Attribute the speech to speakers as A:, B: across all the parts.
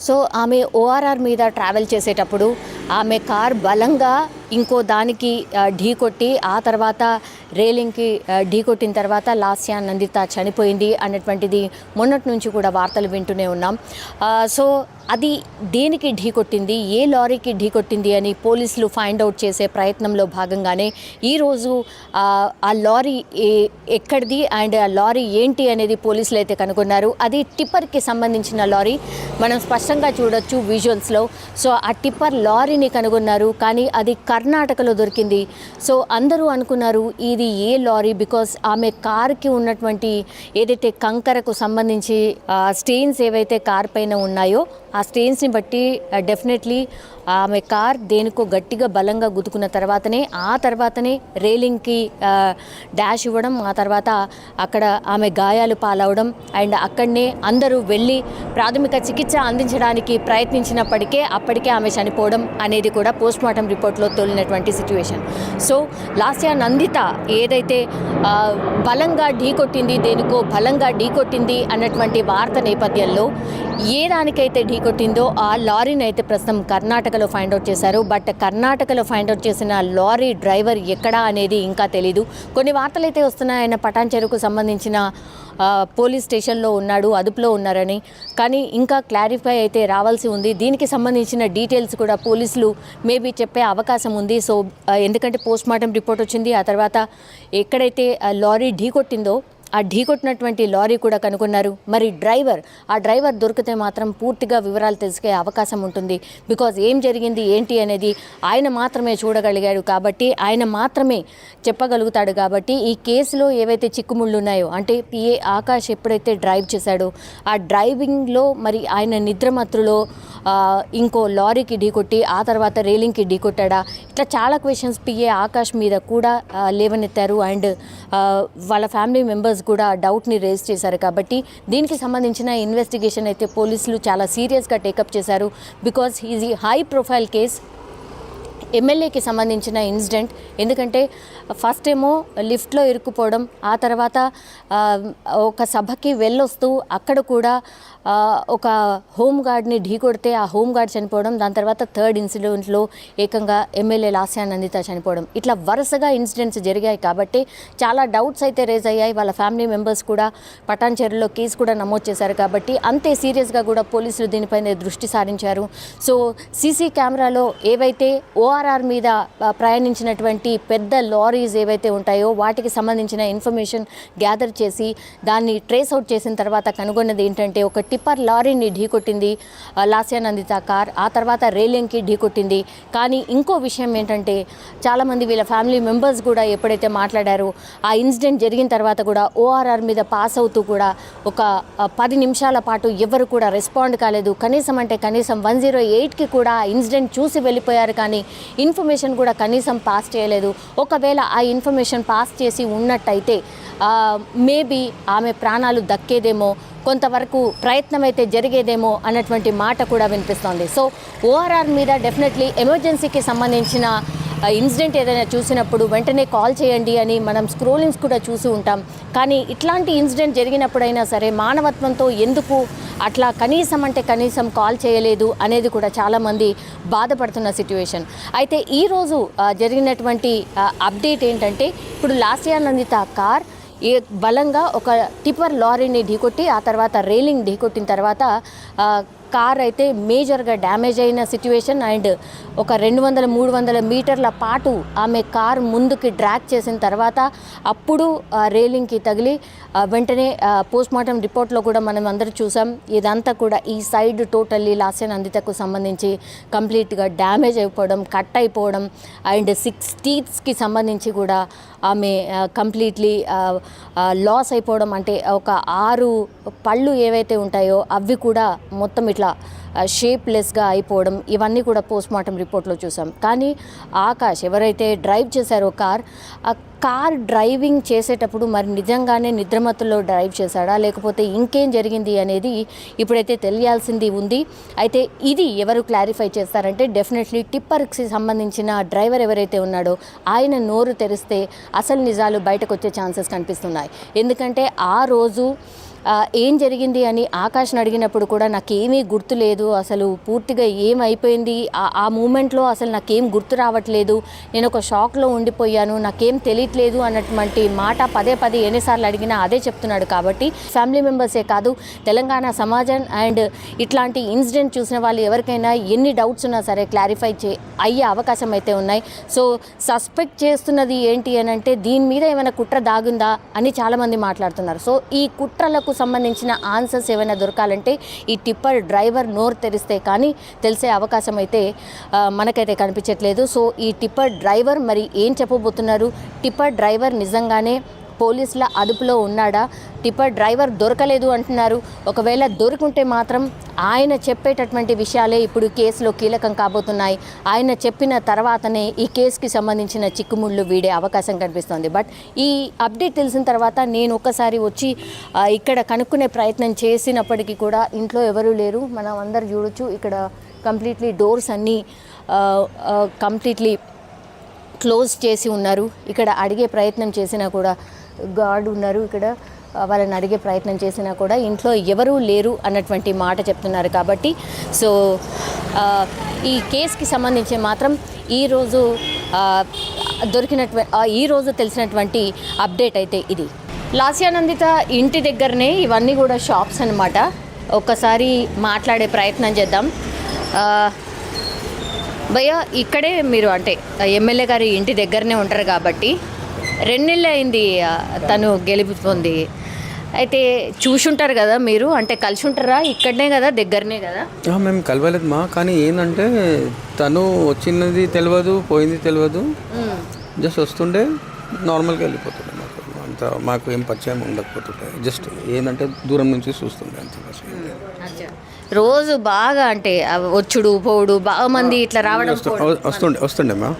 A: So ఆమె ORR మీద travel చేసేటప్పుడు ఆమె కార్ బలంగా ఇంకో దానికి ఢీ కొట్టి ఆ తర్వాత రేలింగ్కి ఢీ కొట్టిన తర్వాత లాస్యా నందిత చనిపోయింది అన్నటువంటిది మొన్నటి నుంచి కూడా వార్తలు వింటూనే ఉన్నాం. సో అది దేనికి ఢీ కొట్టింది? ఏ లారీకి ఢీ కొట్టింది అని పోలీసులు ఫైండ్ అవుట్ చేసే ప్రయత్నంలో భాగంగానే ఈరోజు ఆ, లారీ ఎక్కడిది అండ్ ఆ లారీ ఏంటి అనేది పోలీసులు అయితే కనుగొన్నారు. అది టిప్పర్కి సంబంధించిన లారీ. మనం స్పష్టంగా చూడొచ్చు విజువల్స్లో సో ఆ టిప్పర్ లారీని కనుగొన్నారు. కానీ అది కర్ణాటకలో దొరికింది. సో అందరూ అనుకున్నారు ఇది ఏ లారీ? బికాస్ ఆమె కార్కి ఉన్నటువంటి ఏదైతే కంకరకు సంబంధించి స్టెయిన్స్ ఏవైతే కార్ పైన ఉన్నాయో ఆ స్టెయిన్స్ని బట్టి డెఫినెట్లీ ఆమె కార్ దేనికో గట్టిగా బలంగా గుద్దుకున్న తర్వాతనే ఆ తర్వాతనే రేలింగ్కి డాష్ ఇవ్వడం ఆ తర్వాత అక్కడ ఆమె గాయాలు పాలవడం అండ్ అక్కడనే అందరూ వెళ్ళి ప్రాథమిక చికిత్స అందించడానికి ప్రయత్నించినప్పటికే అప్పటికే ఆమె చనిపోవడం అనేది కూడా పోస్ట్మార్టం రిపోర్ట్లో రిపోర్ట్లో వెళ్ళినటువంటి situation so last year Nandita ఏదైతే బలంగా ఢీకొట్టింది దేనికో బలంగా ఢీకొట్టింది అన్నటువంటి వార్త నేపథ్యంలో ఏ దానికైతే ఢీకొట్టిందో ఆ లారీని అయితే ప్రస్తుతం కర్ణాటకలో ఫైండ్ అవుట్ చేశారు. బట్ కర్ణాటకలో ఫైండ్ అవుట్ చేసిన లారీ డ్రైవర్ ఎక్కడా అనేది ఇంకా తెలీదు. కొన్ని వార్తలు అయితే వస్తున్నాయి. ఆయన పటాన్ చెరుకు సంబంధించిన పోలీస్ స్టేషన్లో ఉన్నాడు అదుపులో ఉన్నారని. కానీ ఇంకా క్లారిఫై అయితే రావాల్సి ఉంది. దీనికి సంబంధించిన డీటెయిల్స్ కూడా పోలీసులు మేబీ చెప్పే అవకాశం ఉంది. సో ఎందుకంటే పోస్ట్ మార్టం రిపోర్ట్ వచ్చింది. ఆ తర్వాత ఎక్కడైతే ఆ లారీ ఢీకొట్టిందో ఆ ఢీకొట్టినటువంటి లారీ కూడా కనుగొన్నారు. మరి డ్రైవర్ ఆ డ్రైవర్ దొరికితే మాత్రం పూర్తిగా వివరాలు తెలుసుకే అవకాశం ఉంటుంది. బికాజ్ ఏం జరిగింది ఏంటి అనేది ఆయన మాత్రమే చూడగలిగాడు కాబట్టి ఆయన మాత్రమే చెప్పగలుగుతాడు కాబట్టి ఈ కేసులో ఏవైతే చిక్కుముళ్ళు ఉన్నాయో అంటే పిఏ ఆకాష్ ఎప్పుడైతే డ్రైవ్ చేశాడో ఆ డ్రైవింగ్లో మరి ఆయన నిద్రమత్తులో ఇంకో లారీకి ఢీకొట్టి ఆ తర్వాత రేలింగ్కి ఢీకొట్టాడా ఇట్లా చాలా క్వశ్చన్స్ పిఏ ఆకాష్ మీద కూడా లేవనెత్తారు. అండ్ వాళ్ళ ఫ్యామిలీ మెంబర్స్ కూడా డౌట్ని రేజ్ చేశారు కాబట్టి దీనికి సంబంధించిన ఇన్వెస్టిగేషన్ అయితే పోలీసులు చాలా సీరియస్గా టేకప్ చేశారు because is a high profile case ఎమ్మెల్యేకి సంబంధించిన ఇన్సిడెంట్ ఎందుకంటే ఫస్ట్ ఏమో లిఫ్ట్లో ఇరుక్కుపోవడం ఆ తర్వాత ఒక సభకి వెళ్ళొస్తూ అక్కడ కూడా ఒక హోమ్ గార్డ్ని ఢీకొడితే ఆ హోమ్ గార్డ్ చనిపోవడం దాని తర్వాత థర్డ్ ఇన్సిడెంట్లో ఏకంగా ఎమ్మెల్యే లాస్యానందిత చనిపోవడం. ఇట్లా వరుసగా ఇన్సిడెంట్స్ జరిగాయి కాబట్టి చాలా డౌట్స్ అయితే రేజ్ అయ్యాయి. వాళ్ళ ఫ్యామిలీ మెంబర్స్ కూడా పటాన్ చెరువులో కేసు కూడా నమోదు చేశారు కాబట్టి అంతే సీరియస్గా కూడా పోలీసులు దీనిపైన దృష్టి సారించారు. సో సీసీ కెమెరాలో ఏవైతే ఓఆర్ఆర్ మీద ప్రయాణించినటువంటి పెద్ద లారీస్ ఏవైతే ఉంటాయో వాటికి సంబంధించిన ఇన్ఫర్మేషన్ గ్యాదర్ చేసి దాన్ని ట్రేస్ అవుట్ చేసిన తర్వాత కనుగొన్నది ఏంటంటే ఒక టిప్పర్ లారీని ఢీకొట్టింది లాస్యానందిత కార్. ఆ తర్వాత రేలింగ్కి ఢీకొట్టింది. కానీ ఇంకో విషయం ఏంటంటే చాలామంది వీళ్ళ ఫ్యామిలీ మెంబర్స్ కూడా ఎప్పుడైతే మాట్లాడారో ఆ ఇన్సిడెంట్ జరిగిన తర్వాత కూడా ఓఆర్ఆర్ మీద పాస్ అవుతూ కూడా ఒక పది నిమిషాల పాటు ఎవరు కూడా రెస్పాండ్ కాలేదు. కనీసం అంటే కనీసం వన్ జీరో ఎయిట్కి కూడా ఆ ఇన్సిడెంట్ చూసి వెళ్ళిపోయారు కానీ ఇన్ఫర్మేషన్ కూడా కనీసం పాస్ చేయలేదు. ఒకవేళ ఆ ఇన్ఫర్మేషన్ పాస్ చేసి ఉన్నట్టయితే మేబీ ఆమె ప్రాణాలు దక్కేదేమో కొంతవరకు ప్రయత్నం అయితే జరిగేదేమో అన్నటువంటి మాట కూడా వినిపిస్తోంది. సో ఓఆర్ఆర్ మీద డెఫినెట్లీ ఎమర్జెన్సీకి సంబంధించిన ఇన్సిడెంట్ ఏదైనా చూసినప్పుడు వెంటనే కాల్ చేయండి అని మనం స్క్రోలింగ్స్ కూడా చూసి ఉంటాం. కానీ ఇట్లాంటి ఇన్సిడెంట్ జరిగినప్పుడైనా సరే మానవత్వంతో ఎందుకు అట్లా కనీసం అంటే కనీసం కాల్ చేయలేదు అనేది కూడా చాలామంది బాధపడుతున్న సిట్యువేషన్ అయితే ఈరోజు జరిగినటువంటి అప్డేట్ ఏంటంటే ఇప్పుడు లాస్యా నందిత కార్ ఏ బలంగా ఒక టిప్పర్ లారీని ఢీకొట్టి ఆ తర్వాత రైలింగ్ ఢీకొట్టిన తర్వాత కార్ అయితే మేజర్గా డ్యామేజ్ అయిన సిచ్యువేషన్ అండ్ ఒక రెండు వందల మూడు వందల మీటర్ల పాటు ఆమె కార్ ముందుకి డ్రాక్ చేసిన తర్వాత అప్పుడు రేలింగ్కి తగిలి వెంటనే పోస్ట్ మార్టం రిపోర్ట్లో కూడా మనం అందరూ చూసాం. ఇదంతా కూడా ఈ సైడ్ టోటల్లీ లాస్యన్ అందితకు సంబంధించి కంప్లీట్గా డ్యామేజ్ అయిపోవడం కట్ అయిపోవడం అండ్ సిక్స్ టీత్స్కి సంబంధించి కూడా ఆమె కంప్లీట్లీ లాస్ అయిపోవడం అంటే ఒక ఆరు పళ్ళు ఏవైతే ఉంటాయో అవి కూడా మొత్తం ఇట్లా షేప్లెస్గా అయిపోవడం ఇవన్నీ కూడా పోస్ట్ మార్టం రిపోర్ట్లో చూసాం. కానీ ఆకాష్ ఎవరైతే డ్రైవ్ చేశారో కార్ ఆ కార్ డ్రైవింగ్ చేసేటప్పుడు మరి నిజంగానే నిద్రమత్తులో డ్రైవ్ చేశాడా? లేకపోతే ఇంకేం జరిగింది అనేది ఇప్పుడైతే తెలియాల్సింది ఉంది. అయితే ఇది ఎవరు క్లారిఫై చేస్తారంటే డెఫినెట్లీ టిప్పర్కి సంబంధించిన డ్రైవర్ ఎవరైతే ఉన్నాడో ఆయన నోరు తెరిస్తే అసలు నిజాలు బయటకు వచ్చే ఛాన్సెస్ కనిపిస్తున్నాయి. ఎందుకంటే ఆ రోజు ఏం జరిగింది అని ఆకాష్ని అడిగినప్పుడు కూడా నాకేమీ గుర్తు లేదు. అసలు పూర్తిగా ఏమైపోయింది? ఆ- ఆ మూమెంట్లో అసలు నాకేం గుర్తు రావట్లేదు. నేను ఒక షాక్లో ఉండిపోయాను. నాకేం తెలియట్లేదు అన్నటువంటి మాట పదే పదే ఎన్నిసార్లు అడిగినా అదే చెప్తున్నాడు కాబట్టి ఫ్యామిలీ మెంబర్సే కాదు తెలంగాణ సమాజం అండ్ ఇట్లాంటి ఇన్సిడెంట్ చూసిన వాళ్ళు ఎవరికైనా ఎన్ని డౌట్స్ ఉన్నా సరే క్లారిఫై చే అయ్యే అవకాశం అయితే ఉన్నాయి. సో సస్పెక్ట్ చేస్తున్నది ఏంటి అని అంటే దీని మీద ఏమైనా కుట్ర దాగుందా అని చాలామంది మాట్లాడుతున్నారు. సో ఈ కుట్రలకు సంబంధించిన ఆన్సర్స్ ఏమైనా దొరకాలంటే ఈ టిప్పర్ డ్రైవర్ నోరు తెరిస్తే కానీ తెలిసే అవకాశం అయితే మనకైతే కనిపించట్లేదు. సో ఈ టిప్పర్ డ్రైవర్ మరి ఏం చెప్పబోతున్నారు? టిప్పర్ డ్రైవర్ నిజంగానే పోలీసుల అదుపులో ఉన్నాడా? టిప్పర్ డ్రైవర్ దొరకలేదు అంటున్నారు. ఒకవేళ దొరుకుంటే మాత్రం ఆయన చెప్పేటటువంటి విషయాలే ఇప్పుడు కేసులో కీలకం కాబోతున్నాయి. ఆయన చెప్పిన తర్వాతనే ఈ కేసుకి సంబంధించిన చిక్కుముళ్ళు వీడే అవకాశం కనిపిస్తోంది. బట్ ఈ అప్డేట్ తెలిసిన తర్వాత నేను ఒక్కసారి వచ్చి ఇక్కడ కనుక్కునే ప్రయత్నం చేసినప్పటికీ కూడా ఇంట్లో ఎవరూ లేరు. మనం అందరు చూడొచ్చు. ఇక్కడ కంప్లీట్లీ డోర్స్ అన్నీ కంప్లీట్లీ క్లోజ్ చేసి ఉన్నారు. ఇక్కడ అడిగే ప్రయత్నం చేసినా కూడా గాడ్ ఉన్నారు ఇక్కడ. వాళ్ళని అడిగే ప్రయత్నం చేసినా కూడా ఇంట్లో ఎవరూ లేరు అన్నటువంటి మాట చెప్తున్నారు కాబట్టి. సో ఈ కేసుకి సంబంధించి మాత్రం ఈరోజు దొరికినటువంటి ఈరోజు తెలిసినటువంటి అప్డేట్ అయితే ఇది. లాస్యానందిత ఇంటి దగ్గరనే ఇవన్నీ కూడా షాప్స్ అన్నమాట. ఒక్కసారి మాట్లాడే ప్రయత్నం చేద్దాం. భయ్య ఇక్కడే మీరు అంటే ఎమ్మెల్యే గారి ఇంటి దగ్గరనే ఉంటారు కాబట్టి రెండేళ్ళు అయింది తను గెలుపు పొంది. అయితే చూసుంటారు కదా మీరు అంటే కలిసి ఉంటారా ఇక్కడనే కదా దగ్గరనే కదా?
B: మేము కలవలేదు మా కానీ ఏంటంటే తను వచ్చినది తెలియదు పోయింది తెలియదు జస్ట్ వస్తుండే నార్మల్గా వెళ్ళిపోతుండే మాకు. అంత మాకు ఏం పరిచయం ఉండకపోతుండే. జస్ట్ ఏంటంటే దూరం నుంచి చూస్తుండే అంతే.
A: రోజు బాగా అంటే వచ్చుడు పోవుడు బాగా మంది ఇట్లా రావడం
B: వస్తు- వస్తుండే వస్తుండే మా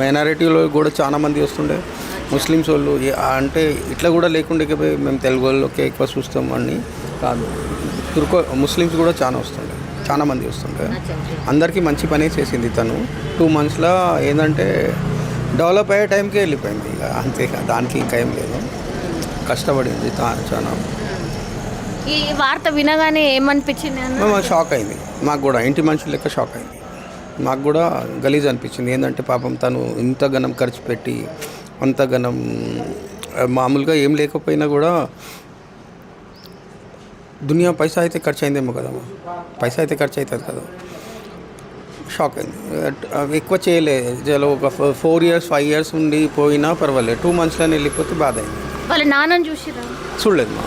B: మైనారిటీలో కూడా చాలా మంది వస్తుండే. ముస్లిమ్స్ వాళ్ళు అంటే ఇట్లా కూడా లేకుండే మేము తెలుగు వాళ్ళకే ఎక్కువ చూస్తాం అని కాదు. తుర్కో ముస్లిమ్స్ కూడా చాలా వస్తుండే. చాలా మంది వస్తుండే. అందరికీ మంచి పనే చేసింది తను. టూ మంత్స్లో ఏంటంటే డెవలప్ అయ్యే టైంకే వెళ్ళిపోయింది. ఇక అంతే దానికి ఇంకా ఏం లేదు. కష్టపడింది చాలా.
A: ఈ వార్త వినగానే ఏమనిపించింది
B: మేము షాక్ అయింది. మాకు కూడా ఇంటి మనుషులు లెక్క షాక్ అయింది. మాకు కూడా గలీజ్ అనిపించింది. ఏంటంటే పాపం తను ఇంత గనం ఖర్చు పెట్టి అంత ఆ, మామూలుగా ఏం లేకపోయినా కూడా దునియా పైసా అయితే ఖర్చు అయిందేమో కదమ్మా. పైసా అయితే ఖర్చు అవుతుంది కదా. షాక్ అయింది. ఎక్కువ చేయలేదు చలో ఒక ఫోర్ ఇయర్స్ ఫైవ్ ఇయర్స్ ఉండి పోయినా పర్వాలేదు. టూ మంత్స్లోనే వెళ్ళిపోతే బాధ అయింది
A: వాళ్ళ నాన్నని చూసిరా
B: చూడలేదు మా.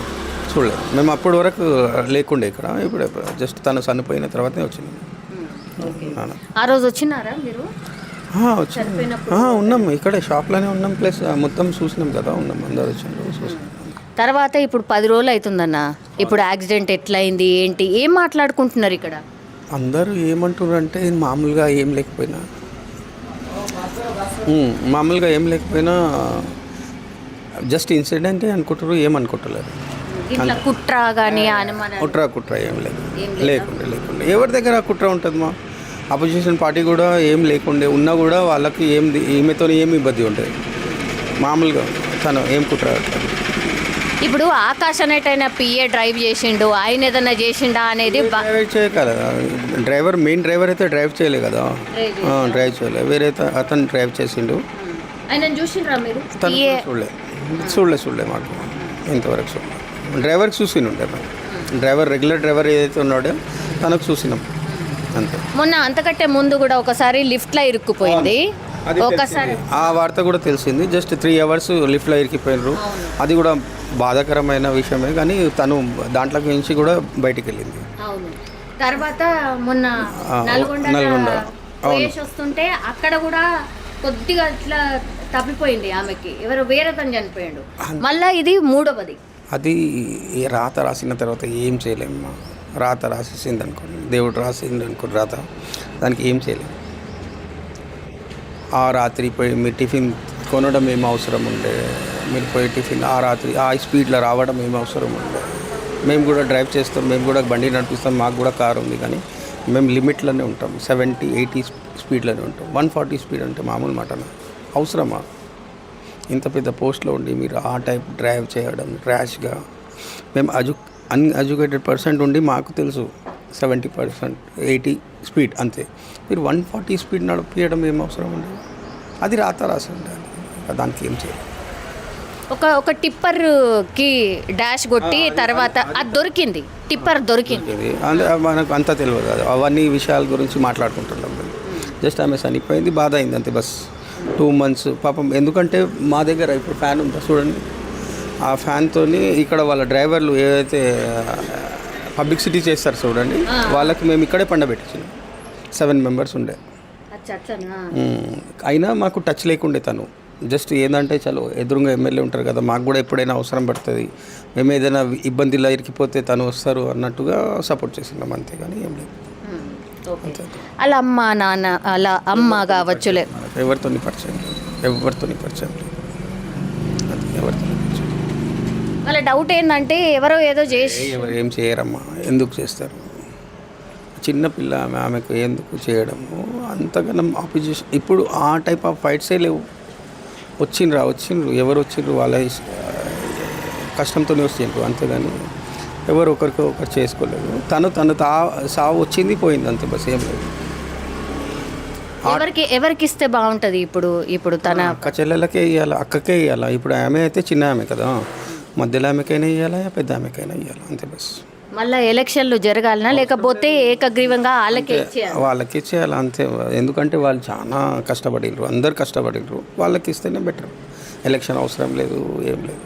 B: చూడలేదు. మేము అప్పటి వరకు లేకుండే ఇక్కడ. ఇప్పుడు జస్ట్ తను చనిపోయిన తర్వాతనే వచ్చింది. నాన్న.
A: ఆ రోజు వచ్చినారా మీరు?
B: ఉన్నాం. ఇక్కడే షాప్లోనే ఉన్నాం. ప్లస్ మొత్తం చూసినాం కదా ఉన్నాం. అందరు వచ్చిండ్రు చూసినాం.
A: తర్వాత ఇప్పుడు పది రోజులు అవుతుందన్న. ఇప్పుడు యాక్సిడెంట్ ఎట్లయింది ఏంటి ఏం మాట్లాడుకుంటున్నారు ఇక్కడ?
B: అందరూ ఏమంటున్నారు అంటే మామూలుగా ఏం లేకపోయినా. మామూలుగా ఏం లేకపోయినా జస్ట్ ఇన్సిడెంటే అనుకుంటారు ఏమనుకుంటలేరు
A: ఇట్లా కుట్ర కానీ అనుమానం
B: కుట్ర కుట్ర ఏం లేదు. లేకుండే లేకుండే. ఎవరి దగ్గర కుట్ర ఉంటుంది మా? అపోజిషన్ పార్టీ కూడా ఏం లేకుండే. ఉన్నా కూడా వాళ్ళకి ఏం ఈమెతో ఏం ఇబ్బంది ఉంటుంది మామూలుగా తను ఏం కుట్ర.
A: ఇప్పుడు ఆకాష్ అనేటైనా పిఏ డ్రైవ్ చేసిండు ఆయన ఏదైనా చేసిండా అనేది బ-
B: డ్రైవ్ చేయ కదా డ్రైవర్ మెయిన్ డ్రైవర్ అయితే డ్రైవ్ చేయలే కదా? డ్రైవ్ చేయలే. వేరే అతను డ్రైవ్ చేసిండు.
A: ఆయన చూసిండ్రా మీరు?
B: తను
A: పిఏ
B: చూడలే. చూడలే చూడలే మాకు. ఇంతవరకు చూడలే. డ్రైవర్కి చూసి ఉంటారు డ్రైవర్ రెగ్యులర్ డ్రైవర్ ఏదైతే ఉన్నాడో తనకు చూసినాం. అంతే.
A: మొన్న అంతకంటే ముందు కూడా ఒకసారి లిఫ్ట్లో ఇరుక్కుపోయింది ఒకసారి.
B: ఆ వార్త కూడా తెలిసింది. జస్ట్ త్రీ అవర్స్ లిఫ్ట్లో ఇరికిపోయినారు. అది కూడా బాధాకరమైన విషయమే కానీ తను దాంట్లోకి నుంచి కూడా బయటికి వెళ్ళింది.
A: తర్వాత మొన్న నల్గొండ వస్తుంటే అక్కడ కూడా కొద్దిగా ఇట్లా తప్పిపోయింది ఆమెకి. ఎవరు వేరే తను చనిపోయాడు మళ్ళా ఇది మూడవది.
B: అది రాత రాసిన తర్వాత ఏం చేయలేము రాత రాసేసింది అనుకోండి దేవుడు రాసింది అనుకోండి రాత దానికి ఏం చేయలేము ఆ రాత్రి పోయి మీ టిఫిన్ కొనడం ఏం అవసరం ఉండే? మీరు పోయి టిఫిన్ ఆ రాత్రి ఆ స్పీడ్లో రావడం ఏం అవసరం ఉండే? మేము కూడా డ్రైవ్ చేస్తాం మేము కూడా బండి నడిపిస్తాం మాకు కూడా కారు ఉంది కానీ మేము లిమిట్లోనే ఉంటాం సెవెంటీ ఎయిటీ స్పీడ్లోనే ఉంటాం. వన్ ఫార్టీ స్పీడ్ అంటే మామూలు మాటనా? అవసరమా? ఇంత పెద్ద పోస్ట్లో ఉండి మీరు ఆ టైప్ డ్రైవ్ చేయడం ర్యాష్గా మేము అజు అన్ఎడ్యుకేటెడ్ పర్సెంట్ ఉండి మాకు తెలుసు సెవెంటీ పర్సెంట్ ఎయిటీ స్పీడ్ అంతే. మీరు వన్ ఫార్టీ స్పీడ్ నడిపించడం ఏం అవసరం ఉండదు అది రాత రాసి ఉండాలి. దానికి ఏం చేయాలి?
A: ఒక ఒక టిప్పర్కి డాష్ కొట్టి తర్వాత అది దొరికింది. టిప్పర్ దొరికింది.
B: అంటే మనకు అంతా తెలియదు. అవన్నీ విషయాల గురించి మాట్లాడుకుంటున్నాం జస్ట్ ఆమె చనిపోయింది బాధ అయింది అంతే బస్. Two months. పాపం ఎందుకంటే మా దగ్గర ఇప్పుడు ఫ్యాన్ ఉందా చూడండి. ఆ ఫ్యాన్తోని ఇక్కడ వాళ్ళ డ్రైవర్లు ఏదైతే పబ్లిక్ సిటీ చేస్తారు చూడండి వాళ్ళకి మేము ఇక్కడే పండబెట్టించినాం. సెవెన్ మెంబర్స్ ఉండే. అయినా మాకు టచ్ లేకుండే తను. జస్ట్ ఏంటంటే చలో ఎదురుగా ఎమ్మెల్యే ఉంటారు కదా మాకు కూడా ఎప్పుడైనా అవసరం పడుతుంది. మేము ఏదైనా ఇబ్బందిలో ఇరికిపోతే తను వస్తారు అన్నట్టుగా సపోర్ట్ చేసినాం అంతేగాని ఏం లేదు. అంతే
A: అలా అమ్మ నాన్న అలా అమ్మ కావచ్చులే
B: ఎవరితో పరిచయం ఎవరితో పరిచయం ఎవరితో.
A: వాళ్ళ డౌట్ ఏంటంటే ఎవరో ఏదో చేసి
B: ఎవరు ఏం చేయరమ్మా? ఎందుకు చేస్తారు? చిన్న పిల్ల ఆమె ఆమెకు ఎందుకు చేయడము? అంతగానం ఆపోజిషన్ ఇప్పుడు ఆ టైప్ ఆఫ్ ఫైట్సే లేవు. వచ్చిండ్రా వచ్చిండ్రు. ఎవరు వచ్చిండ్రు? వాళ్ళ కష్టంతోనే వచ్చిండ్రు అంతేగాని ఎవరు ఒకరికి ఒకరు చేసుకోలేదు. తను తను తా సావు వచ్చింది పోయింది అంతే బస్ ఏం లేదు.
A: ఎవరికి ఎవరికి ఇస్తే బాగుంటది ఇప్పుడు ఇప్పుడు తన
B: అక్క చెల్లెలకే ఇవ్వాలి అక్కకే ఇవ్వాలి ఇప్పుడు ఆమె అయితే చిన్న ఆమె కదా. మధ్యలో ఆమెకైనా ఇవ్వాలా పెద్ద ఆమెకైనా ఇవ్వాలి అంతే బస్.
A: మళ్ళా ఎలక్షన్లు జరగాలనా? లేకపోతే ఏకగ్రీవంగా వాళ్ళకే
B: వాళ్ళకి ఇచ్చేయాలి అంతే. ఎందుకంటే వాళ్ళు చాలా కష్టపడినరు అందరు కష్టపడినరు వాళ్ళకి ఇస్తేనే బెటర్. ఎలక్షన్ అవసరం లేదు ఏం లేదు.